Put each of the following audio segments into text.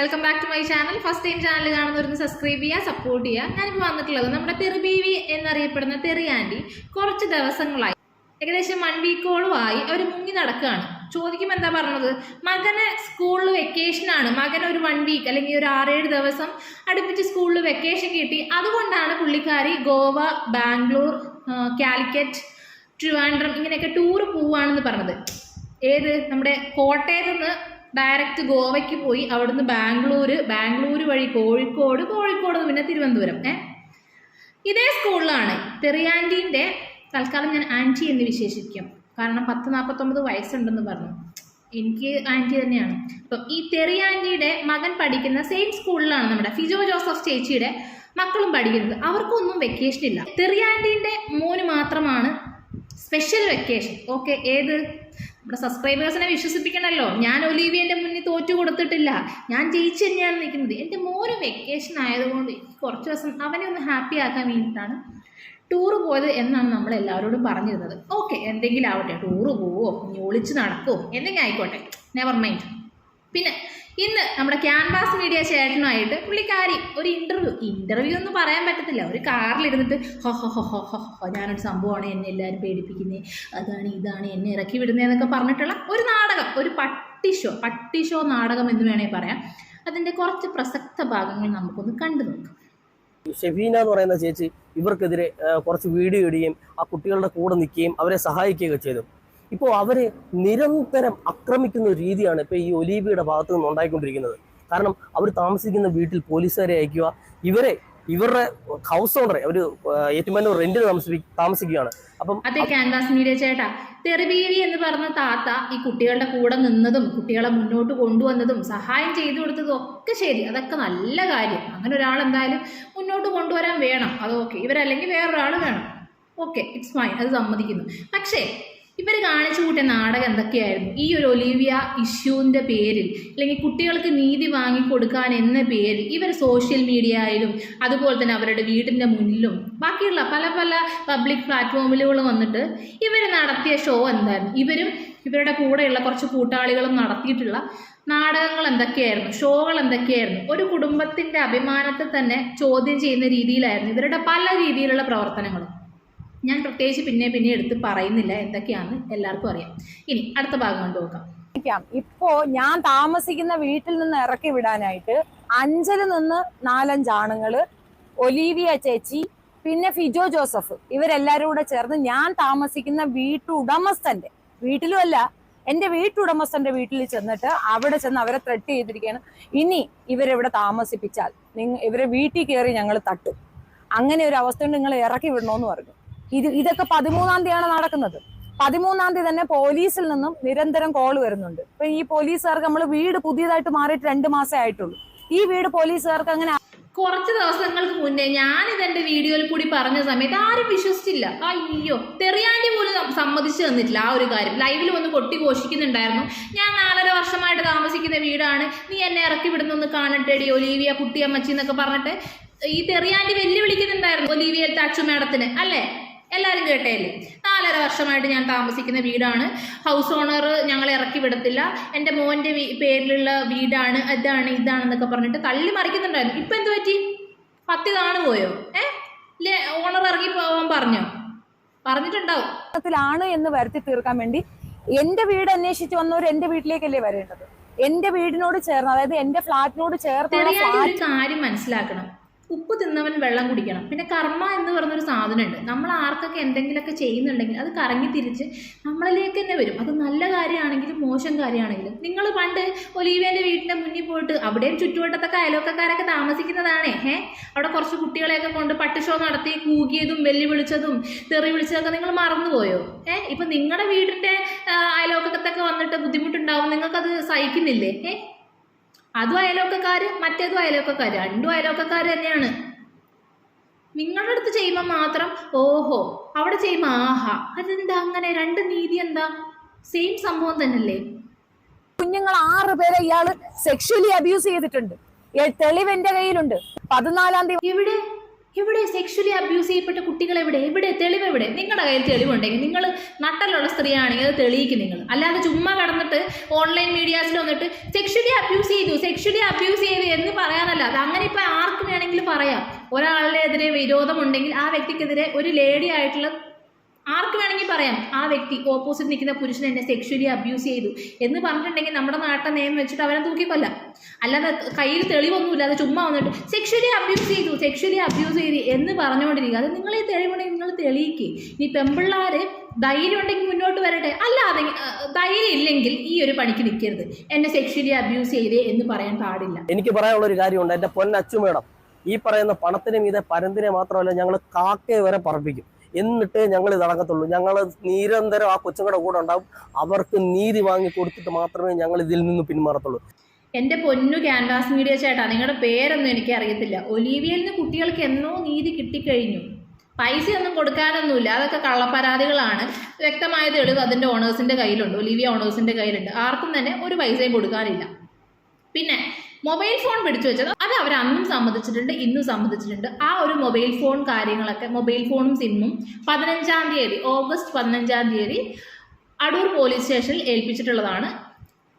Welcome back to my channel first time channel കാണുന്നവരൊന്ന് subscribe ചെയ്യുക support ചെയ്യുക ഞാനിപ്പോൾ വന്നിട്ടുള്ളത് നമ്മുടെ തെറിബീവി എന്നറിയപ്പെടുന്ന തെറി ആന്റി കുറച്ച് ദിവസങ്ങളായി. ഏകദേശം വൺ വീക്കോളും ആയി. അവർ മുങ്ങി നടക്കുകയാണ് ചോദിക്കുമ്പോൾ എന്താ പറഞ്ഞത്? മകന് സ്കൂളിൽ വെക്കേഷനാണ് മകൻ ഒരു വൺ വീക്ക് അല്ലെങ്കിൽ ഒരു ആറേഴ് ദിവസം അടുപ്പിച്ച് സ്കൂളിൽ വെക്കേഷൻ കിട്ടി. അതുകൊണ്ടാണ് പുള്ളിക്കാരി ഗോവ ബാംഗ്ലൂർ കാലിക്കറ്റ് ട്രിവാൻഡ്രം ഇങ്ങനെയൊക്കെ ടൂർ പോവാണെന്ന് പറഞ്ഞത്. ഏത്? നമ്മുടെ കോട്ടയത്ത് നിന്ന് ഡയറക്റ്റ് ഗോവയ്ക്ക് പോയി അവിടുന്ന് ബാംഗ്ലൂർ ബാംഗ്ലൂർ വഴി കോഴിക്കോട് കോഴിക്കോട് പിന്നെ തിരുവനന്തപുരം ഏ? ഇതേ സ്കൂളിലാണ് തെറിയാന്റീന്റെ തൽക്കാലം ഞാൻ ആന്റി എന്ന് വിശേഷിക്കും കാരണം പത്ത് നാൽപ്പത്തൊമ്പത് വയസ്സുണ്ടെന്ന് പറഞ്ഞു. എനിക്ക് ആന്റി തന്നെയാണ്. അപ്പം ഈ തെറിയാന്റിയുടെ മകൻ പഠിക്കുന്ന സെയിം സ്കൂളിലാണ് നമ്മുടെ ഫിജോ ജോസഫ് ചേച്ചിയുടെ മക്കളും പഠിക്കുന്നത്. അവർക്കൊന്നും വെക്കേഷൻ ഇല്ല. തെറിയാന്റീന്റെ മോന് മാത്രമാണ് സ്പെഷ്യൽ വെക്കേഷൻ ഓക്കെ ഏത്? നമ്മുടെ സബ്സ്ക്രൈബേഴ്സിനെ വിശ്വസിപ്പിക്കണമല്ലോ ഞാൻ ഒലീവിയന്റെ മുന്നിൽ തോറ്റു കൊടുത്തിട്ടില്ല. ഞാൻ ജയിച്ചു തന്നെയാണ് നിൽക്കുന്നത്. എന്റെ മോന് വെക്കേഷൻ ആയതുകൊണ്ട് കുറച്ച് ദിവസം അവനെ ഒന്ന് ഹാപ്പി ആക്കാൻ വേണ്ടിയിട്ടാണ് ടൂറ് പോയത് എന്നാണ് നമ്മൾ എല്ലാവരോടും പറഞ്ഞിരുന്നത്. ഓക്കെ എന്തെങ്കിലും ആവട്ടെ. ടൂറ് പോവോ ഒളിച്ച് നടക്കുമോ എന്തെങ്കിലും ആയിക്കോട്ടെ. നെവർ മൈൻഡ് പിന്നെ ഇന്ന് നമ്മുടെ ക്യാൻവാസ് മീഡിയ ചേട്ടനുമായിട്ട് പുള്ളിക്കാരി ഒരു ഇന്റർവ്യൂ ഇന്റർവ്യൂ ഒന്നും പറയാൻ പറ്റത്തില്ല. ഒരു കാറിലിരുന്നിട്ട് ഹോ ഹോ ഹോ ഹോ ഹോ ഹോ ഞാനൊരു സംഭവമാണ് എന്നെ എല്ലാവരും പേടിപ്പിക്കുന്നത് അതാണ് ഇതാണ് എന്നെ ഇറക്കി വിടുന്നതെന്നൊക്കെ പറഞ്ഞിട്ടുള്ള ഒരു നാടകം ഒരു പട്ടി ഷോ പട്ടി ഷോ നാടകം എന്ന് വേണമെങ്കിൽ പറയാം. അതിന്റെ കുറച്ച് പ്രസക്ത ഭാഗങ്ങൾ നമുക്കൊന്ന് കണ്ടു നോക്കാം. ഷെഫീന എന്ന് പറയുന്ന ചേച്ചി ഇവർക്കെതിരെ കുറച്ച് വീഡിയോ ഇടുകയും ആ കുട്ടികളുടെ കൂടെ നിൽക്കുകയും അവരെ സഹായിക്കുകയൊക്കെ ചെയ്തു. ഇപ്പോൾ അവരെ നിരന്തരം ആക്രമിക്കുന്ന ഒരു രീതിയാണ് ഇപ്പോൾ ഈ ഒലീബിയുടെ ഭാഗത്തു നിന്ന് ഉണ്ടായിക്കൊണ്ടിരിക്കുന്നത്. കാരണം അവർ താമസിക്കുന്ന വീട്ടിൽ പോലീസുകാരെ അയക്കുക ഇവരെ ഇവരുടെ ഹൗസ് ഓണറെ അവർ ഏറ്റുമാനൂർ റെന്റിന് താമസി താമസിക്കുകയാണ്. അപ്പം അതെ ക്യാൻവാസ് മീഡിയ ചേട്ടാ. തെറിവീവി എന്ന് പറഞ്ഞ താത്ത ഈ കുട്ടികളുടെ കൂടെ നിന്നതും കുട്ടികളെ മുന്നോട്ട് കൊണ്ടുവന്നതും സഹായം ചെയ്തു കൊടുത്തതും ഒക്കെ ശരി. അതൊക്കെ നല്ല കാര്യം. അങ്ങനെ ഒരാൾ എന്തായാലും മുന്നോട്ട് കൊണ്ടുവരാൻ വേണം. അത് ഓക്കെ. ഇവരല്ലെങ്കിൽ വേറൊരാൾ വേണം. Okay it's fine. അത് സമ്മതിക്കുന്നു. പക്ഷേ ഇവർ കാണിച്ചു കൂട്ടിയ നാടകം എന്തൊക്കെയായിരുന്നു? ഈ ഒരു ഒലീവിയ ഇഷ്യൂവിന്റെ പേരിൽ അല്ലെങ്കിൽ കുട്ടികൾക്ക് നീതി വാങ്ങിക്കൊടുക്കാൻ എന്ന പേരിൽ ഇവർ സോഷ്യൽ മീഡിയയിലും അതുപോലെ തന്നെ അവരുടെ വീടിന്റെ മുന്നിലും ബാക്കിയുള്ള പല പല പബ്ലിക് പ്ലാറ്റ്ഫോമിലുകളും വന്നിട്ട് ഇവർ നടത്തിയ ഷോ എന്തായിരുന്നു? ഇവരും ഇവരുടെ കൂടെയുള്ള കുറച്ച് കൂട്ടാളികളും നടത്തിയിട്ടുള്ള നാടകങ്ങൾ എന്തൊക്കെയായിരുന്നു? ഷോകൾ എന്തൊക്കെയായിരുന്നു? ഒരു കുടുംബത്തിന്റെ അഭിമാനത്തെ തന്നെ ചോദ്യം ചെയ്യുന്ന രീതിയിലായിരുന്നു ഇവരുടെ പല രീതിയിലുള്ള പ്രവർത്തനങ്ങളും. ഞാൻ പ്രത്യേകിച്ച് പിന്നെ പിന്നെ എടുത്ത് പറയുന്നില്ല എന്തൊക്കെയാണ് എല്ലാവർക്കും അറിയാം. ഇനി അടുത്ത ഭാഗം കൊണ്ട് നോക്കാം. ഇപ്പോ ഞാൻ താമസിക്കുന്ന വീട്ടിൽ നിന്ന് ഇറക്കി വിടാനായിട്ട് അഞ്ചൽ നിന്ന് നാലഞ്ച് ആണുങ്ങൾ ഒലീവിയ ചേച്ചി പിന്നെ ഫിജോ ജോസഫ് ഇവരെല്ലാരും കൂടെ ചേർന്ന് ഞാൻ താമസിക്കുന്ന വീട്ടുടമസ്ഥന്റെ വീട്ടിലും അല്ല എന്റെ വീട്ടുടമസ്ഥന്റെ വീട്ടിൽ ചെന്നിട്ട് അവിടെ ചെന്ന് അവരെ ത്രെട്ട് ചെയ്തിരിക്കുകയാണ്. ഇനി ഇവരെവിടെ താമസിപ്പിച്ചാൽ നിങ്ങ ഇവരെ വീട്ടിൽ കയറി ഞങ്ങൾ തട്ടും. അങ്ങനെ ഒരു അവസ്ഥ നിങ്ങൾ ഇറക്കി വിടണമെന്ന് പറഞ്ഞു. ഇത് ഇതൊക്കെ പതിമൂന്നാം തീയതിയാണ് നടക്കുന്നത്. പതിമൂന്നാം തീയതി തന്നെ പോലീസിൽ നിന്നും നിരന്തരം കോൾ വരുന്നുണ്ട്. ഇപ്പൊ ഈ പോലീസുകാർക്ക് നമ്മൾ വീട് പുതിയതായിട്ട് മാറിയിട്ട് രണ്ട് മാസേ ആയിട്ടുള്ളൂ. ഈ വീട് പോലീസുകാർക്ക് അങ്ങനെ കുറച്ച് ദിവസങ്ങൾക്ക് മുന്നേ ഞാൻ ഇതെന്റെ വീഡിയോയിൽ കൂടി പറഞ്ഞ സമയത്ത് ആരും വിശ്വസിച്ചില്ല. അയ്യോ തെറിയാണ്ടി പോലും സമ്മതിച്ചു തന്നിട്ടില്ല ആ ഒരു കാര്യം. ലൈവിൽ വന്ന് കൊട്ടി ഘോഷിക്കുന്നുണ്ടായിരുന്നു. ഞാൻ നാലര വർഷമായിട്ട് താമസിക്കുന്ന വീടാണ്. നീ എന്നെ ഇറക്കി വിടുന്നൊന്ന് കാണട്ടെടി ഒലീവിയ കുട്ടിയമ്മച്ചി എന്നൊക്കെ പറഞ്ഞിട്ട് ഈ തെറിയാണ്ടി വെല്ലുവിളിക്കുന്നുണ്ടായിരുന്നു ഒലീവിയ ടച്ചു മാഡത്തിന് അല്ലേ? എല്ലാവരും കേട്ടേല്ലേ? നാലര വർഷമായിട്ട് ഞാൻ താമസിക്കുന്ന വീടാണ്. ഹൗസ് ഓണർ ഞങ്ങളെ ഇറക്കി വിടത്തില്ല. എന്റെ മോന്റെ പേരിലുള്ള വീടാണ്. അതാണ് ഇതാണെന്നൊക്കെ പറഞ്ഞിട്ട് തള്ളി മറിക്കുന്നുണ്ടായിരുന്നു. ഇപ്പം എന്ത് പറ്റി? പത്തി താണ് പോയോ? ഏ? ഓണർ ഇറങ്ങി പോവാൻ പറഞ്ഞോ? പറഞ്ഞിട്ടുണ്ടാവും. എന്ന് വരുത്തി തീർക്കാൻ വേണ്ടി എന്റെ വീട് അന്വേഷിച്ച് വന്നവർ എന്റെ വീട്ടിലേക്കല്ലേ വരേണ്ടത്? എന്റെ വീടിനോട് ചേർന്ന് അതായത് എന്റെ ഫ്ലാറ്റിനോട് ചേർത്ത് കാര്യം മനസ്സിലാക്കണം. ഉപ്പ് തിന്നവൻ വെള്ളം കുടിക്കണം. പിന്നെ കർമ്മ എന്ന് പറഞ്ഞൊരു സാധനമുണ്ട്. നമ്മൾ ആർക്കൊക്കെ എന്തെങ്കിലുമൊക്കെ ചെയ്യുന്നുണ്ടെങ്കിൽ അത് കറങ്ങി തിരിച്ച് നമ്മളിലേക്ക് തന്നെ വരും. അത് നല്ല കാര്യമാണെങ്കിലും മോശം കാര്യമാണെങ്കിലും. നിങ്ങൾ പണ്ട് ഒലീവേന്റെ വീടിന്റെ മുന്നിൽ പോയിട്ട് അവിടെയും ചുറ്റുവട്ടത്തൊക്കെ അയലോക്കക്കാരൊക്കെ താമസിക്കുന്നതാണേ. ഏ അവിടെ കുറച്ച് കുട്ടികളെയൊക്കെ കൊണ്ട് പട്ടുഷോ നടത്തി കൂകിയതും വെല്ലുവിളിച്ചതും തെറി വിളിച്ചതൊക്കെ നിങ്ങൾ മറന്നുപോയോ? ഏ ഇപ്പം നിങ്ങളുടെ വീടിന്റെ അയലോക്കത്തൊക്കെ വന്നിട്ട് ബുദ്ധിമുട്ടുണ്ടാവും. നിങ്ങൾക്കത് സഹിക്കുന്നില്ലേ? ഏ അതും അയലോക്കക്കാര് മറ്റേതും അയലോക്കക്കാര്. രണ്ടും അയലോക്കക്കാര് തന്നെയാണ്. നിങ്ങളുടെ അടുത്ത് ചെയ്യുമ്പോൾ മാത്രം ഓഹോ അവിടെ ചെയ്യുമ്പോൾ ആഹാ അതെന്താ അങ്ങനെ? രണ്ട് നീതി എന്താ? സെയിം സംഭവം തന്നെയല്ലേ? കുഞ്ഞുങ്ങൾ ആറ് പേരെ ഇയാൾ സെക്ഷലി അബ്യൂസ് ചെയ്തിട്ടുണ്ട്. തെളിവ് എന്റെ കയ്യിലുണ്ട്. പതിനാലാം തീയതി ഇവിടെ എവിടെ സെക്ഷലി അബ്യൂസ് ചെയ്യപ്പെട്ട കുട്ടികൾ എവിടെ? എവിടെ? തെളിവ് എവിടെ? നിങ്ങളുടെ കയ്യിൽ തെളിവുണ്ടെങ്കിൽ നിങ്ങൾ നട്ടലുള്ള സ്ത്രീയാണെങ്കിൽ അത് തെളിയിക്കും നിങ്ങൾ. അല്ലാതെ ചുമ്മാ കടന്നിട്ട് ഓൺലൈൻ മീഡിയാസിൽ വന്നിട്ട് സെക്ഷലി അബ്യൂസ് ചെയ്തു സെക്ഷലി അബ്യൂസ് ചെയ്തു എന്ന് പറയാനല്ല. അത് അങ്ങനെ ഇപ്പം ആർക്ക് വേണമെങ്കിലും പറയാം. ഒരാളുടെ എതിരെ വിരോധമുണ്ടെങ്കിൽ ആ വ്യക്തിക്കെതിരെ ഒരു ലേഡി ആയിട്ടുള്ള ആർക്ക് വേണമെങ്കിൽ പറയാം ആ വ്യക്തി ഓപ്പോസിറ്റ് നിൽക്കുന്ന പുരുഷൻ എന്നെ സെക്ഷലി അബ്യൂസ് ചെയ്തു എന്ന് പറഞ്ഞിട്ടുണ്ടെങ്കിൽ നമ്മുടെ നാട്ടിലെ നിയമം വെച്ചിട്ട് അവനെ തൂക്കിക്കൊല്ല. അല്ലാതെ കയ്യിൽ തെളിവൊന്നുമില്ല അത് ചുമ്മാ വന്നിട്ട് സെക്ഷലി അബ്യൂസ് ചെയ്തു സെക്ഷലി അബ്യൂസ് ചെയ്തു എന്ന് പറഞ്ഞുകൊണ്ടിരിക്കുക. അത് നിങ്ങൾ ഈ തെളിവുണ്ടെങ്കിൽ നിങ്ങൾ തെളിയിക്കുക ഇനി പെമ്പിള്ളാർ ധൈര്യം ഉണ്ടെങ്കിൽ മുന്നോട്ട് വരട്ടെ. അല്ലാതെ ധൈര്യം ഇല്ലെങ്കിൽ ഈ ഒരു പണിക്ക് നിൽക്കരുത്. എന്നെ സെക്ഷലി അബ്യൂസ് ചെയ്തേ എന്ന് പറയാൻ പാടില്ല. എനിക്ക് പറയാനുള്ള ഒരു കാര്യമുണ്ട്. എന്റെ പൊന്നച്ചു മേഡം ഈ പറയുന്ന പണത്തിന് മീതെ പരന്തിനെ മാത്രമല്ല ഞങ്ങൾ കാക്കയെ വരെ പറപ്പിക്കും എന്നിട്ടേ ഞങ്ങൾ ഇത് അടങ്ങത്തുള്ളൂ ഞങ്ങൾ നിരന്തരം ആ കൊച്ചുങ്ങളുടെ കൂടെ ഉണ്ടാവും. അവർക്ക് നീതി വാങ്ങി കൊടുത്തിട്ട് മാത്രമേ ഞങ്ങൾ ഇതിൽ നിന്ന് പിന്മാറത്തുള്ളൂ. എന്റെ പൊന്നു ക്യാൻവാസ് മീഡിയ ചേട്ടാ നിങ്ങളുടെ പേരൊന്നും എനിക്ക് അറിയത്തില്ല. ഒലീവിയയിൽ നിന്ന് കുട്ടികൾക്ക് എന്നോ നീതി കിട്ടിക്കഴിഞ്ഞു. ഒന്നും കൊടുക്കാനൊന്നുമില്ല. അതൊക്കെ കള്ളപ്പരാതികളാണ്. വ്യക്തമായ തെളിവ് അതിന്റെ ഓണേഴ്സിന്റെ കയ്യിലുണ്ട്. ഒലീവിയ ഓണേഴ്സിന്റെ കയ്യിലുണ്ട്. ആർക്കും തന്നെ ഒരു പൈസയും കൊടുക്കാനില്ല. പിന്നെ മൊബൈൽ ഫോൺ പിടിച്ചു വെച്ചത്. അത് അവർ അന്നും സമ്മതിച്ചിട്ടുണ്ട് ഇന്നും സമ്മതിച്ചിട്ടുണ്ട്. ആ ഒരു മൊബൈൽ ഫോൺ കാര്യങ്ങളൊക്കെ മൊബൈൽ ഫോണും സിമ്മും പതിനഞ്ചാം തീയതി ഓഗസ്റ്റ് പതിനഞ്ചാം തീയതി അടൂർ പോലീസ് സ്റ്റേഷനിൽ ഏൽപ്പിച്ചിട്ടുള്ളതാണ്.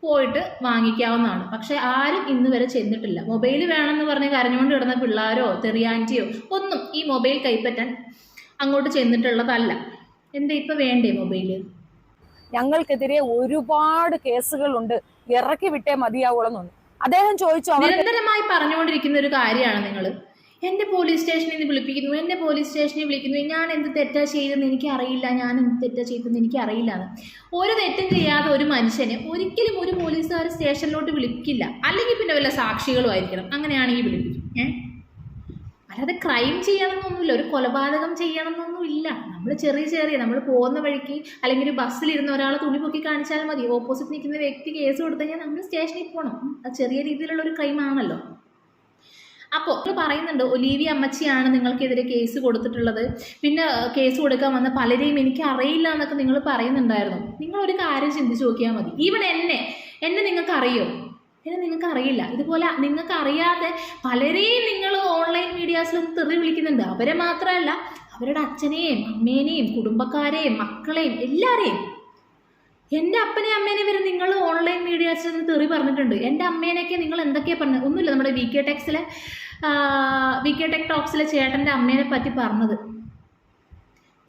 പോയിട്ട് വാങ്ങിക്കാവുന്നതാണ്. പക്ഷെ ആരും ഇന്ന് വരെ ചെന്നിട്ടില്ല. മൊബൈൽ വേണമെന്ന് പറഞ്ഞ് കരഞ്ഞുകൊണ്ട് കിടന്ന പിള്ളേരോ തെറിയാന്റിയോ ഒന്നും ഈ മൊബൈൽ കൈപ്പറ്റാൻ അങ്ങോട്ട് ചെന്നിട്ടുള്ളതല്ല. എന്താ ഇപ്പം വേണ്ടേ മൊബൈൽ ഞങ്ങൾക്കെതിരെ ഒരുപാട് കേസുകളുണ്ട്. ഇറക്കി വിട്ടേ മതിയാവുള്ളെന്നുണ്ട് അദ്ദേഹം ചോദിച്ചു നിരന്തരമായി പറഞ്ഞുകൊണ്ടിരിക്കുന്ന ഒരു കാര്യമാണ് നിങ്ങൾ എന്നെ പോലീസ് സ്റ്റേഷനിൽ നിന്ന് വിളിപ്പിക്കുന്നു എന്നെ പോലീസ് സ്റ്റേഷനിൽ വിളിക്കുന്നു. ഞാൻ എന്ത് തെറ്റാ ചെയ്തെന്ന് എനിക്ക് അറിയില്ല ഞാൻ എന്ത് തെറ്റാ ചെയ്തെന്ന് എനിക്ക് അറിയില്ല ഒരു തെറ്റും ചെയ്യാതെ ഒരു മനുഷ്യനെ ഒരിക്കലും ഒരു പോലീസുകാർ സ്റ്റേഷനിലോട്ട് വിളിക്കില്ല. അല്ലെങ്കിൽ പിന്നെ വല്ല സാക്ഷികളും ആയിരിക്കണം. അങ്ങനെയാണെങ്കിൽ വിളിപ്പിക്കും. ഏ? അല്ലാതെ ക്രൈം ചെയ്യണമെന്നൊന്നുമില്ല ഒരു കൊലപാതകം ചെയ്യണമെന്നൊന്നുമില്ല. നമ്മൾ ചെറിയ ചെറിയ നമ്മൾ പോകുന്ന വഴിക്ക് അല്ലെങ്കിൽ ബസ്സിലിരുന്ന ഒരാളെ തുണി പൊക്കി കാണിച്ചാൽ മതി. ഓപ്പോസിറ്റ് നിൽക്കുന്ന വ്യക്തി കേസ് കൊടുത്തു കഴിഞ്ഞാൽ നമ്മൾ സ്റ്റേഷനിൽ പോകണം ചെറിയ രീതിയിലുള്ള ഒരു ക്രൈം ആണല്ലോ. അപ്പോൾ നിങ്ങൾ പറയുന്നുണ്ട് ഒലീവി അമ്മച്ചിയാണ് നിങ്ങൾക്കെതിരെ കേസ് കൊടുത്തിട്ടുള്ളത്. പിന്നെ കേസ് കൊടുക്കാൻ വന്ന പലരെയും എനിക്ക് അറിയില്ല എന്നൊക്കെ നിങ്ങൾ പറയുന്നുണ്ടായിരുന്നു. നിങ്ങൾ ഒരു കാര്യം ചിന്തിച്ച് നോക്കിയാൽ മതി. ഈവൻ എന്നെ എന്നെ നിങ്ങൾക്ക് അറിയോ എന്നെ നിങ്ങൾക്ക് അറിയില്ല ഇതുപോലെ നിങ്ങൾക്ക് അറിയാതെ പലരെയും നിങ്ങൾ ഓൺലൈൻ മീഡിയാസിലും തെറി വിളിക്കുന്നുണ്ട്. അവരെ മാത്രമല്ല അവരുടെ അച്ഛനെയും അമ്മേനെയും കുടുംബക്കാരെയും മക്കളെയും എല്ലാവരെയും എന്റെ അപ്പനെയും അമ്മേനെയും വരെ നിങ്ങൾ ഓൺലൈൻ മീഡിയാസിൽ നിന്ന് തെറി പറഞ്ഞിട്ടുണ്ട്. എന്റെ അമ്മേനെയൊക്കെ നിങ്ങൾ എന്തൊക്കെയാണ് പറഞ്ഞത് ഒന്നുമില്ല നമ്മുടെ വി കെ ടെക്സിലെ വി കെ ടെക് ടോക്സിലെ ചേട്ടന്റെ അമ്മേനെ പറ്റി പറഞ്ഞത്.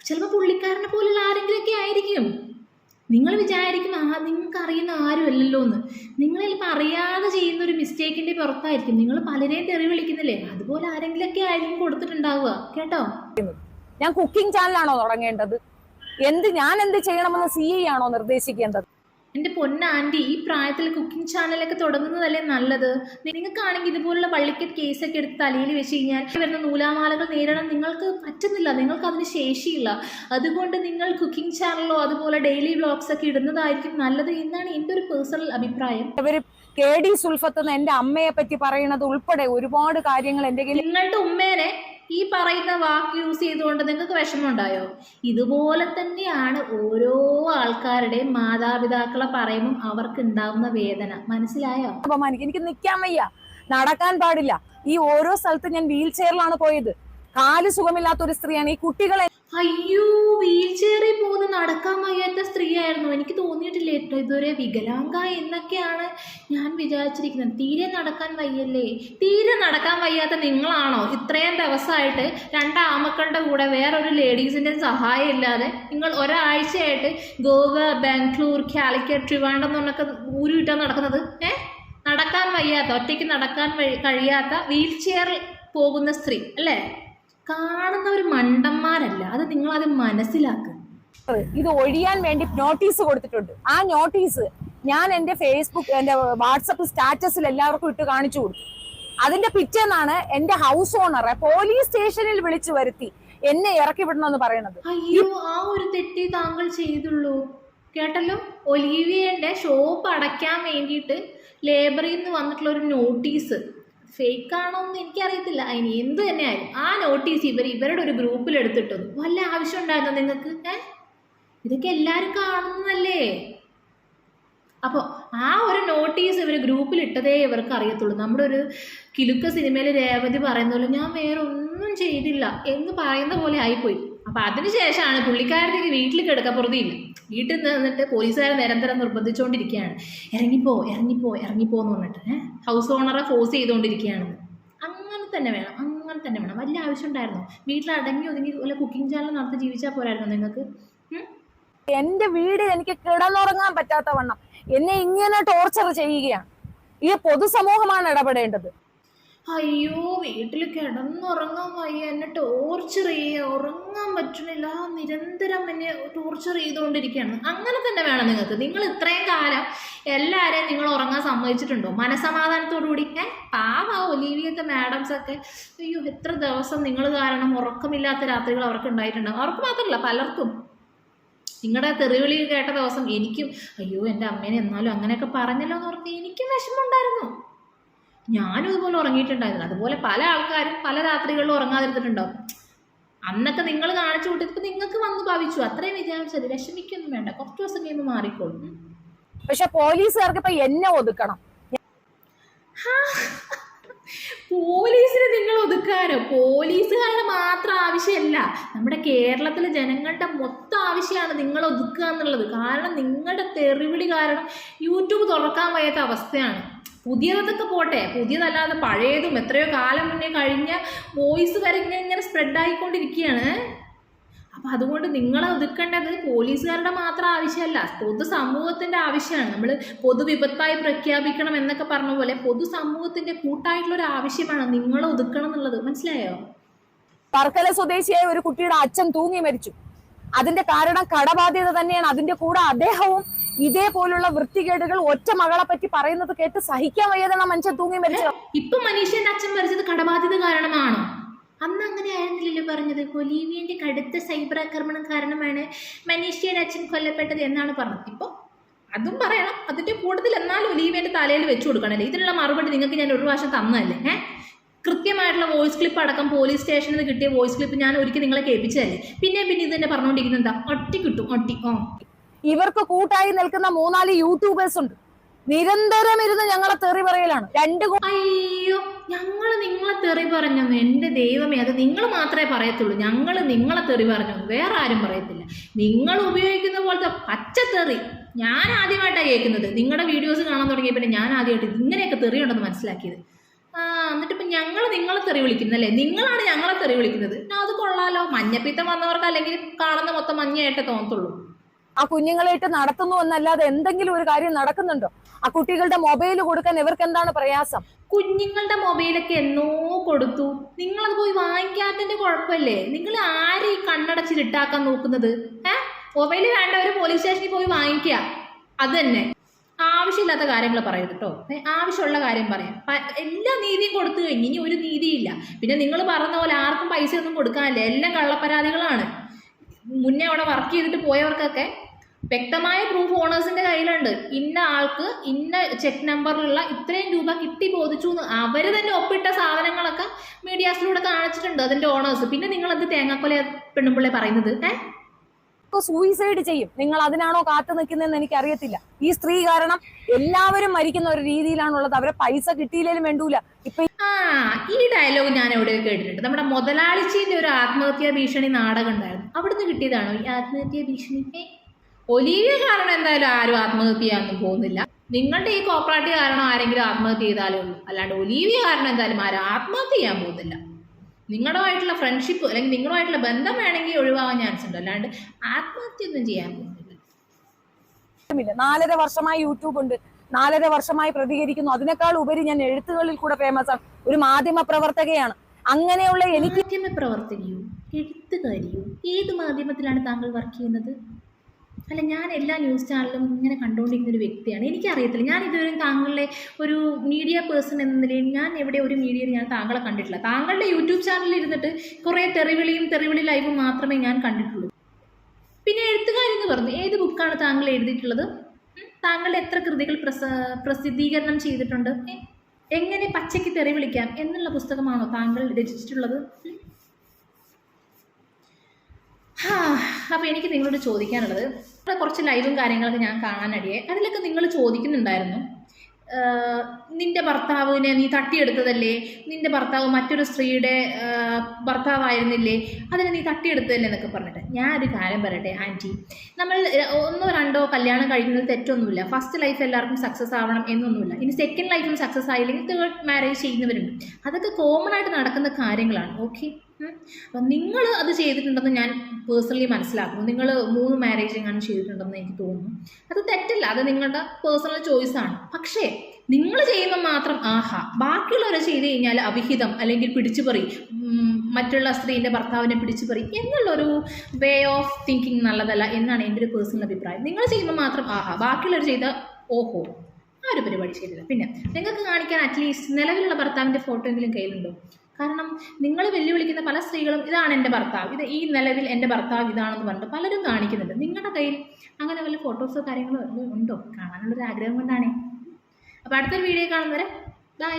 ചിലപ്പോൾ പുള്ളിക്കാരനെ പോലുള്ള ആരെങ്കിലുമൊക്കെ ആയിരിക്കും. നിങ്ങൾ വിചാരിക്കും ആ നിങ്ങൾക്ക് അറിയുന്ന ആരും അല്ലല്ലോ എന്ന്. ചിലപ്പോൾ അറിയാതെ ചെയ്യുന്ന ഒരു മിസ്റ്റേക്കിന്റെ പുറത്തായിരിക്കും. നിങ്ങൾ പലരെയും തെറി വിളിക്കുന്നില്ലേ? അതുപോലെ ആരെങ്കിലൊക്കെ ആയിരിക്കും കൊടുത്തിട്ടുണ്ടാവുക. കേട്ടോ? ഞാൻ കുക്കിംഗ് ചാനലാണോ തുടങ്ങേണ്ടത്? എന്ത് ഞാൻ എന്ത് ചെയ്യണമെന്ന് സി ഐ ആണോ നിർദ്ദേശിക്കേണ്ടത്? എന്റെ പൊന്ന ആന്റി ഈ പ്രായത്തിൽ കുക്കിംഗ് ചാനലൊക്കെ തുടങ്ങുന്നതല്ലേ നല്ലത്? നിങ്ങൾക്കാണെങ്കിൽ ഇതുപോലുള്ള വള്ളിക്കെട്ട് കേസൊക്കെ എടുത്ത് തലയിൽ വെച്ച് കഴിഞ്ഞാൽ വരുന്ന നൂലാമാലകൾ നേരിടാൻ നിങ്ങൾക്ക് പറ്റുന്നില്ല നിങ്ങൾക്ക് അതിന് ശേഷിയില്ല. അതുകൊണ്ട് നിങ്ങൾ കുക്കിംഗ് ചാനലോ അതുപോലെ ഡെയിലി വ്ളോഗ്സ് ഒക്കെ ഇടുന്നതായിരിക്കും നല്ലത് എന്നാണ് എന്റെ ഒരു പേഴ്സണൽ അഭിപ്രായം. കെ ഡി സുൽഫത്ത് എന്റെ അമ്മയെ പറ്റി പറയുന്നത് ഉൾപ്പെടെ ഒരുപാട് കാര്യങ്ങൾ എന്റെ നിങ്ങളുടെ ഉമ്മേനെ ഈ പറയുന്ന വാക്ക് യൂസ് ചെയ്തുകൊണ്ട് നിങ്ങൾക്ക് വിഷമമുണ്ടായോ? ഇതുപോലെ തന്നെയാണ് ഓരോ ആൾക്കാരുടെയും മാതാപിതാക്കളെ പറയുമ്പോൾ അവർക്ക് ഉണ്ടാവുന്ന വേദന. മനസ്സിലായോ? എനിക്ക് നിൽക്കാൻ വയ്യ. നടക്കാൻ പാടില്ല. ഈ ഓരോ സ്ഥലത്തും ഞാൻ വീൽ ചെയറിലാണ് പോയത്. കാൽ സുഖമില്ലാത്ത ഒരു സ്ത്രീയാണ് ഈ കുട്ടികളെ അയ്യോ വീൽ ചെയറിൽ പോകുന്ന നടക്കാൻ വയ്യാത്ത സ്ത്രീയായിരുന്നു. എനിക്ക് തോന്നിയിട്ടില്ല കേട്ടോ ഇതുവരെ വികലാംഗ എന്നൊക്കെയാണ് ഞാൻ വിചാരിച്ചിരിക്കുന്നത്. തീരെ നടക്കാൻ വയ്യല്ലേ? തീരെ നടക്കാൻ വയ്യാത്ത നിങ്ങളാണോ? ഇത്രയും ദിവസമായിട്ട് രണ്ട് ആമക്കളുടെ കൂടെ വേറൊരു ലേഡീസിന്റെ സഹായം ഇല്ലാതെ നിങ്ങൾ ഒരാഴ്ചയായിട്ട് ഗോവ ബാംഗ്ലൂർ കാലിക്കറ്റ് ട്രിവാൻഡം എന്നൊക്കെ ഊരുവിട്ടാൻ നടക്കുന്നത്? ഏ? നടക്കാൻ വയ്യാത്ത ഒറ്റയ്ക്ക് നടക്കാൻ കഴിയാത്ത വീൽ ചെയറിൽ പോകുന്ന സ്ത്രീ അല്ലേ? കാണുന്നവർ മണ്ടന്മാരല്ല. അത് നിങ്ങൾ അത് മനസ്സിലാക്കുക ഇത് ഒഴിയാൻ വേണ്ടി നോട്ടീസ് കൊടുത്തിട്ടുണ്ട്. ആ നോട്ടീസ് ഞാൻ എന്റെ ഫേസ്ബുക്ക് എന്റെ വാട്സപ്പ് സ്റ്റാറ്റസിൽ എല്ലാവർക്കും ഇട്ട് കാണിച്ചു കൊടുത്തു. അതിന്റെ പിറ്റേന്നാണ് എന്റെ ഹൗസ് ഓണറെ പോലീസ് സ്റ്റേഷനിൽ വിളിച്ചു വരുത്തി എന്നെ ഇറക്കി വിടണമെന്ന് പറയണത് അയ്യോ ആ ഒരു തെറ്റി താങ്കൾ ചെയ്തുള്ളൂ. കേട്ടല്ലോ? ഒലീവിയന്റെ ഷോപ്പ് അടയ്ക്കാൻ വേണ്ടിയിട്ട് ലേബറിൽ നിന്ന് വന്നിട്ടുള്ള ഒരു നോട്ടീസ് ഫേക്ക് ആണോ എന്ന് എനിക്കറിയത്തില്ല. അതിന് എന്ത് തന്നെയായാലും ആ നോട്ടീസ് ഇവർ ഇവരുടെ ഒരു ഗ്രൂപ്പിൽ എടുത്തിട്ടു വല്ല ആവശ്യം ഉണ്ടായിരുന്നോ നിങ്ങൾക്ക്? ഏ? ഇതൊക്കെ എല്ലാവരും കാണുന്നതല്ലേ? അപ്പോൾ ആ ഒരു നോട്ടീസ് ഇവർ ഗ്രൂപ്പിൽ ഇട്ടതേ ഇവർക്ക് അറിയത്തുള്ളൂ. നമ്മുടെ ഒരു കിലുക്ക സിനിമയിൽ രേവതി പറയുന്ന ഞാൻ വേറെ ഒന്നും ചെയ്തില്ല എന്ന് പറയുന്ന പോലെ ആയിപ്പോയി. അപ്പം അതിനുശേഷമാണ് പുള്ളിക്കാരത്തേക്ക് വീട്ടിൽ കിടക്കപ്പുറത്തില്ല വീട്ടിൽ നിന്നിട്ട് പോലീസുകാർ നിരന്തരം നിർബന്ധിച്ചുകൊണ്ടിരിക്കുകയാണ് ഇറങ്ങിപ്പോ ഇറങ്ങിപ്പോ ഇറങ്ങിപ്പോ എന്ന് പറഞ്ഞിട്ട് ഹൗസ് ഓണറെ ഫോഴ്സ് ചെയ്തുകൊണ്ടിരിക്കുകയാണ് അങ്ങനെ തന്നെ വേണം അങ്ങനെ തന്നെ വേണം. വലിയ ആവശ്യം ഉണ്ടായിരുന്നോ. വീട്ടിൽ അടങ്ങി ഒതുങ്ങി വല്ല കുക്കിംഗ് ചാനൽ നടത്തി ജീവിച്ചാൽ പോരായിരുന്നു നിങ്ങൾക്ക്? എന്റെ വീട് എനിക്ക് കിടന്നുറങ്ങാൻ പറ്റാത്ത വണ്ണം എന്നെ ഇങ്ങനെ ടോർച്ചർ ചെയ്യുകയാണ്. ഈ പൊതുസമൂഹമാണ് ഇടപെടേണ്ടത്. അയ്യോ വീട്ടിൽ കിടന്നുറങ്ങാൻ വയ്യ. എന്നെ ടോർച്ചർ ചെയ്യുക ഉറങ്ങാൻ പറ്റണില്ല നിരന്തരം എന്നെ ടോർച്ചർ ചെയ്തുകൊണ്ടിരിക്കുകയാണ്. അങ്ങനെ തന്നെ വേണം നിങ്ങൾക്ക്. നിങ്ങൾ ഇത്രയും കാലം എല്ലാവരെയും നിങ്ങൾ ഉറങ്ങാൻ സമ്മതിച്ചിട്ടുണ്ടോ? മനസമാധാനത്തോടു കൂടി ഏ പാവാ ഒലീവിയൊക്കെ മാഡംസ് ഒക്കെ. അയ്യോ എത്ര ദിവസം നിങ്ങൾ കാരണം ഉറക്കമില്ലാത്ത രാത്രികൾ അവർക്ക് ഉണ്ടായിട്ടുണ്ടാവും അവർക്ക് മാത്രമല്ല പലർക്കും. നിങ്ങളുടെ തെറിവിളി കേട്ട ദിവസം എനിക്കും അയ്യോ എന്റെ അമ്മേനെ എന്നാലും അങ്ങനെയൊക്കെ പറഞ്ഞല്ലോ എന്ന് പറഞ്ഞ് എനിക്കും വിഷമമുണ്ടായിരുന്നു. ഞാനും ഇതുപോലെ ഉറങ്ങിയിട്ടുണ്ടായിരുന്നു. അതുപോലെ പല ആൾക്കാരും പല രാത്രികളിലും ഉറങ്ങാതിരുന്നിട്ടുണ്ടാവും. അന്നൊക്കെ നിങ്ങൾ കാണിച്ചു കൂട്ടിയപ്പോൾ നിങ്ങൾക്ക് വന്ന് ഭാവിച്ചു. അത്രയും വിചാരിച്ചത്. വിഷമിക്കൊന്നും വേണ്ട. കുറച്ച് ദിവസം കഴിയുമ്പോൾ മാറിക്കോളും. പക്ഷെ പോലീസുകാർക്ക് ഇപ്പൊ എന്നെ ഒതുക്കണം. പോലീസിനെ നിങ്ങൾ ഒതുക്കാനോ? പോലീസുകാരുടെ മാത്രം ആവശ്യമല്ല. നമ്മുടെ കേരളത്തിലെ ജനങ്ങളുടെ മൊത്തം ആവശ്യമാണ് നിങ്ങൾ ഒതുക്കുക എന്നുള്ളത്. കാരണം നിങ്ങളുടെ തെറിവിളി കാരണം യൂട്യൂബ് തുറക്കാൻ വയ്യാത്ത അവസ്ഥയാണ്. പുതിയതൊക്കെ പോട്ടെ. പുതിയതല്ലാതെ പഴയതും എത്രയോ കാലം മുന്നേ കഴിഞ്ഞ വോയിസ് വരെ ഇങ്ങനെ ഇങ്ങനെ സ്പ്രെഡ് ആയിക്കൊണ്ടിരിക്കുകയാണ്. അപ്പം അതുകൊണ്ട് നിങ്ങളെ ഒതുക്കേണ്ടത് പോലീസുകാരുടെ മാത്രം ആവശ്യമല്ല. പൊതു സമൂഹത്തിന്റെ ആവശ്യമാണ്. നമ്മൾ പൊതുവിപത്തായി പ്രഖ്യാപിക്കണം എന്നൊക്കെ പറഞ്ഞ പോലെ പൊതുസമൂഹത്തിന്റെ കൂട്ടായിട്ടുള്ള ഒരു ആവശ്യമാണ് നിങ്ങളെ ഒതുക്കണം എന്നുള്ളത്. മനസ്സിലായോ? തർക്കല സ്വദേശിയായ ഒരു കുട്ടിയുടെ അച്ഛൻ തൂങ്ങി മരിച്ചു. അതിന്റെ കാരണം കടബാധ്യത തന്നെയാണ്. അതിന്റെ കൂടെ അദ്ദേഹവും ഇതേപോലുള്ള വൃത്തികേടുകൾ ഒറ്റ മകളെ പറ്റി പറയുന്നത് കേട്ട് സഹിക്കാൻ വയ്യാതാണ് മനുഷ്യൻ തൂങ്ങി മരിച്ചത്. ഇപ്പൊ മനീഷന്റെ അച്ഛൻ മരിച്ചത് കടബാധ്യത കാരണമാണോ? അന്ന് അങ്ങനെ ആയിരുന്നില്ലല്ലോ പറഞ്ഞത്. ബൊലീവിയന്റെ കടുത്ത സൈബർ ആക്രമണം കാരണമാണ് മനീഷ്യയുടെ അച്ഛൻ കൊല്ലപ്പെട്ടത് എന്നാണ് പറഞ്ഞത്. ഇപ്പോൾ അതും പറയണം. അതിന്റെ കൂടുതൽ എന്നാലും ഒലീവിയന്റെ തലയിൽ വെച്ചു കൊടുക്കണല്ലേ? ഇതിനുള്ള മറുപടി നിങ്ങൾക്ക് ഞാൻ ഒരു പ്രാവശ്യം തന്നതല്ലേ? ഏഹ് കൃത്യമായിട്ടുള്ള വോയിസ് ക്ലിപ്പ് അടക്കം പോലീസ് സ്റ്റേഷനിൽ നിന്ന് കിട്ടിയ വോയിസ് ക്ലിപ്പ് ഞാൻ ഒരിക്കൽ നിങ്ങളെ കേൾപ്പിച്ചതല്ലേ? പിന്നെ പിന്നെ ഇത് തന്നെ പറഞ്ഞുകൊണ്ടിരിക്കുന്നത് എന്താ? ഒട്ടി കിട്ടും ഒട്ടി. ഓ ഇവർക്ക് കൂട്ടായി നിൽക്കുന്ന മൂന്നാൽ യൂട്യൂബേഴ്സ് ഉണ്ട്. നിരന്തരം ഇരുന്ന് ഞങ്ങളെ തെറി പറയലാണ്. രണ്ട് ഞങ്ങൾ നിങ്ങളെ തെറി പറഞ്ഞു? എന്റെ ദൈവമേ അത് നിങ്ങൾ മാത്രമേ പറയത്തുള്ളൂ. ഞങ്ങൾ നിങ്ങളെ തെറി പറഞ്ഞു? വേറെ ആരും പറയത്തില്ല. നിങ്ങൾ ഉപയോഗിക്കുന്ന പോലത്തെ പച്ചത്തെറി ഞാൻ ആദ്യമായിട്ടാണ് കേൾക്കുന്നത്. നിങ്ങളുടെ വീഡിയോസ് കാണാൻ തുടങ്ങിയ പിന്നെ ഞാൻ ആദ്യമായിട്ട് ഇങ്ങനെയൊക്കെ തെറി ഉണ്ടെന്ന് മനസ്സിലാക്കിയത്. ആ എന്നിട്ട് ഇപ്പം ഞങ്ങൾ നിങ്ങളെ തെറി വിളിക്കുന്നത് അല്ലേ? നിങ്ങളാണ് ഞങ്ങളെ തെറി വിളിക്കുന്നത്. അത് കൊള്ളാലോ. മഞ്ഞപ്പിത്തം വന്നവർക്ക് അല്ലെങ്കിൽ കാണുന്ന മൊത്തം മഞ്ഞയായിട്ടേ തോന്നത്തുള്ളൂ. ആ കുഞ്ഞുങ്ങളായിട്ട് നടത്തുന്നു എന്നല്ലാതെ എന്തെങ്കിലും ഒരു കാര്യം നടക്കുന്നുണ്ടോ? ആ കുട്ടികളുടെ മൊബൈൽ കൊടുക്കാൻ ഇവർക്ക് എന്താണ് പ്രയാസം? കുഞ്ഞുങ്ങളുടെ മൊബൈലൊക്കെ എന്നോ കൊടുത്തു. നിങ്ങളത് പോയി വാങ്ങിക്കാത്തതിന്റെ കുഴപ്പമില്ലേ? നിങ്ങൾ ആരെ ഈ കണ്ണടച്ചിട്ടാക്കാൻ നോക്കുന്നത്? ഏ? മൊബൈൽ വേണ്ടവർ പോലീസ് സ്റ്റേഷനിൽ പോയി വാങ്ങിക്കുക. അത് തന്നെ ആവശ്യമില്ലാത്ത കാര്യങ്ങൾ പറയരുത് കേട്ടോ ആവശ്യമുള്ള കാര്യം പറയാം. എല്ലാ നീതിയും കൊടുത്തു കഴിഞ്ഞ് ഇനി ഒരു നീതിയില്ല. പിന്നെ നിങ്ങൾ പറഞ്ഞ പോലെ ആർക്കും പൈസ ഒന്നും കൊടുക്കാനില്ല. എല്ലാം കള്ളപ്പരാതികളാണ്. മുന്നേ അവിടെ വർക്ക് ചെയ്തിട്ട് പോയവർക്കൊക്കെ വ്യക്തമായ പ്രൂഫ് ഓണേഴ്സിന്റെ കയ്യിലുണ്ട്. ഇന്ന ആൾക്ക് ഇന്ന ചെക്ക് നമ്പറിലുള്ള ഇത്രയും രൂപ കിട്ടി ബോധിച്ചു എന്ന് അവർ തന്നെ ഒപ്പിട്ട സാധനങ്ങളൊക്കെ മീഡിയാസിലൂടെ കാണിച്ചിട്ടുണ്ട് അതിന്റെ ഓണേഴ്സ് പിന്നെ നിങ്ങൾ എന്ത് തേങ്ങാക്കൊല പെണ്ണുമ്പിള്ളെ പറയുന്നത്? സൂയിസൈഡ് ചെയ്യും. നിങ്ങൾ അതിനാണോ കാത്തു നിൽക്കുന്നതെന്ന് എനിക്ക് അറിയത്തില്ല ഈ സ്ത്രീ കാരണം എല്ലാവരും മരിക്കുന്ന ഒരു രീതിയിലാണുള്ളത്. അവരെ പൈസ കിട്ടിയില്ലേലും വേണ്ടൂല. ഇപ്പൊ ആ ഈ ഡയലോഗ് ഞാൻ എവിടെയോ കേട്ടിട്ടുണ്ട്. നമ്മുടെ മുതലാളിച്ചിന്റെ ഒരു ആത്മഹത്യാ ഭീഷണി നാടകം ഉണ്ടായിരുന്നു അവിടുന്ന് കിട്ടിയതാണോ ഈ ആത്മഹത്യാ ഭീഷണി? ഒലീവിയ കാരണം എന്തായാലും ആരും ആത്മഹത്യ ചെയ്യാനൊന്നും പോകുന്നില്ല. നിങ്ങളുടെ ഈ കോപ്പറേറ്റീവ് കാരണം ആരെങ്കിലും ആത്മഹത്യ ചെയ്താലേ ഉള്ളൂ. അല്ലാണ്ട് ഒലീവിയ കാരണം എന്തായാലും ആരും ആത്മഹത്യ ചെയ്യാൻ പോകുന്നില്ല. നിങ്ങളുമായിട്ടുള്ള ഫ്രണ്ട്ഷിപ്പ് അല്ലെങ്കിൽ നിങ്ങളുമായിട്ടുള്ള ബന്ധം വേണമെങ്കിൽ ഒഴിവാകാൻ ചാൻസ് ഉണ്ട്. അല്ലാണ്ട് ആത്മഹത്യ ഒന്നും ചെയ്യാൻ പോകുന്നില്ല. നാലര വർഷമായി യൂട്യൂബ് ഉണ്ട്. നാലര വർഷമായി പ്രതികരിക്കുന്നു. അതിനേക്കാൾ ഉപരി ഞാൻ എഴുത്തുകളിൽ കൂടെ ഫേമസ് ആണ്. ഒരു മാധ്യമ പ്രവർത്തകയാണ്. അങ്ങനെയുള്ള എനിക്ക് മാധ്യമ പ്രവർത്തകയോ എഴുത്തുകാരിയോ ഏത് മാധ്യമത്തിലാണ് താങ്കൾ വർക്ക് ചെയ്യുന്നത്? അല്ല ഞാൻ എല്ലാ ന്യൂസ് ചാനലും ഇങ്ങനെ കണ്ടുകൊണ്ടിരിക്കുന്ന ഒരു വ്യക്തിയാണ്. എനിക്കറിയത്തില്ല. ഞാൻ ഇതുവരെ താങ്കളുടെ ഒരു മീഡിയ പേഴ്സൺ എന്ന നിലയിൽ ഞാൻ എവിടെ ഒരു മീഡിയയിൽ ഞാൻ താങ്കളെ കണ്ടിട്ടില്ല. താങ്കളുടെ യൂട്യൂബ് ചാനലിൽ ഇരുന്നിട്ട് കുറേ തെറിവിളിയും തെറിവിളി ലൈവും മാത്രമേ ഞാൻ കണ്ടിട്ടുള്ളൂ. പിന്നെ എഴുത്തുകാരെന്ന് പറഞ്ഞു. ഏത് ബുക്കാണ് താങ്കൾ എഴുതിയിട്ടുള്ളത്? താങ്കൾ എത്ര കൃതികൾ പ്രസ പ്രസിദ്ധീകരണം ചെയ്തിട്ടുണ്ട്? എങ്ങനെ പച്ചയ്ക്ക് തെറി വിളിക്കാം എന്നുള്ള പുസ്തകമാണോ താങ്കൾ രചിച്ചിട്ടുള്ളത്? അപ്പോൾ എനിക്ക് നിങ്ങളോട് ചോദിക്കാനുള്ളത് ഇവിടെ കുറച്ച് ലൈവും കാര്യങ്ങളൊക്കെ ഞാൻ കാണാനടിയെ. അതിലൊക്കെ നിങ്ങൾ ചോദിക്കുന്നുണ്ടായിരുന്നു. നിന്റെ ഭർത്താവിനെ നീ തട്ടിയെടുത്തതല്ലേ? നിന്റെ ഭർത്താവ് മറ്റൊരു സ്ത്രീയുടെ ഭർത്താവായിരുന്നില്ലേ? അതിനെ നീ തട്ടിയെടുത്തതല്ലേ എന്നൊക്കെ പറഞ്ഞിട്ട്. ഞാൻ ഒരു കാര്യം പറയട്ടെ ആന്റി നമ്മൾ ഒന്നോ രണ്ടോ കല്യാണം കഴിക്കുന്നത് തെറ്റൊന്നുമില്ല. ഫസ്റ്റ് ലൈഫ് എല്ലാവർക്കും സക്സസ് ആവണം എന്നൊന്നുമില്ല. ഇനി സെക്കൻഡ് ലൈഫും സക്സസ് ആയില്ലെങ്കിൽ തേർഡ് മാരേജ് ചെയ്യുന്നവരുണ്ട്. അതൊക്കെ കോമൺ ആയിട്ട് നടക്കുന്ന കാര്യങ്ങളാണ് ഓക്കെ അപ്പം നിങ്ങൾ അത് ചെയ്തിട്ടുണ്ടെന്ന് ഞാൻ പേഴ്സണലി മനസ്സിലാക്കുന്നു. നിങ്ങൾ മൂന്ന് മാരേജ് എങ്ങാനും ചെയ്തിട്ടുണ്ടെന്ന് എനിക്ക് തോന്നുന്നു. അത് തെറ്റല്ല. അത് നിങ്ങളുടെ പേഴ്സണൽ ചോയ്സാണ് പക്ഷേ നിങ്ങൾ ചെയ്യുമ്പോൾ മാത്രം ആഹാ ബാക്കിയുള്ളവരെ ചെയ്ത് കഴിഞ്ഞാൽ അവിഹിതം അല്ലെങ്കിൽ പിടിച്ചുപറി പറി മറ്റുള്ള സ്ത്രീന്റെ ഭർത്താവിനെ പിടിച്ചുപറി എന്നുള്ളൊരു വേ ഓഫ് തിങ്കിങ് നല്ലതല്ല എന്നാണ് എന്റെ ഒരു പേഴ്സണൽ അഭിപ്രായം. നിങ്ങൾ ചെയ്യുമ്പോൾ മാത്രം ആഹാ ബാക്കിയുള്ളവർ ചെയ്ത ഓഹോ ആ ഒരു പരിപാടി ചെയ്തില്ല. പിന്നെ നിങ്ങൾക്ക് കാണിക്കാൻ അറ്റ്ലീസ്റ്റ് നിലവിലുള്ള ഭർത്താവിന്റെ ഫോട്ടോ എങ്കിലും കയ്യിലുണ്ടോ? കാരണം നിങ്ങൾ വെല്ലുവിളിക്കുന്ന പല സ്ത്രീകളും ഇതാണ് എന്റെ ഭർത്താവ്. ഇത് ഈ നിലവിൽ എന്റെ ഭർത്താവ് ഇതാണെന്ന് പറഞ്ഞിട്ട് പലരും കാണിക്കുന്നുണ്ട്. നിങ്ങളുടെ കയ്യിൽ അങ്ങനെ വല്ല ഫോട്ടോസോ കാര്യങ്ങളോ ഉണ്ടോ? കാണാനുള്ളൊരു ആഗ്രഹം കൊണ്ടാണേ. അപ്പോൾ അടുത്തൊരു വീഡിയോ കാണുന്നവരെ ബൈ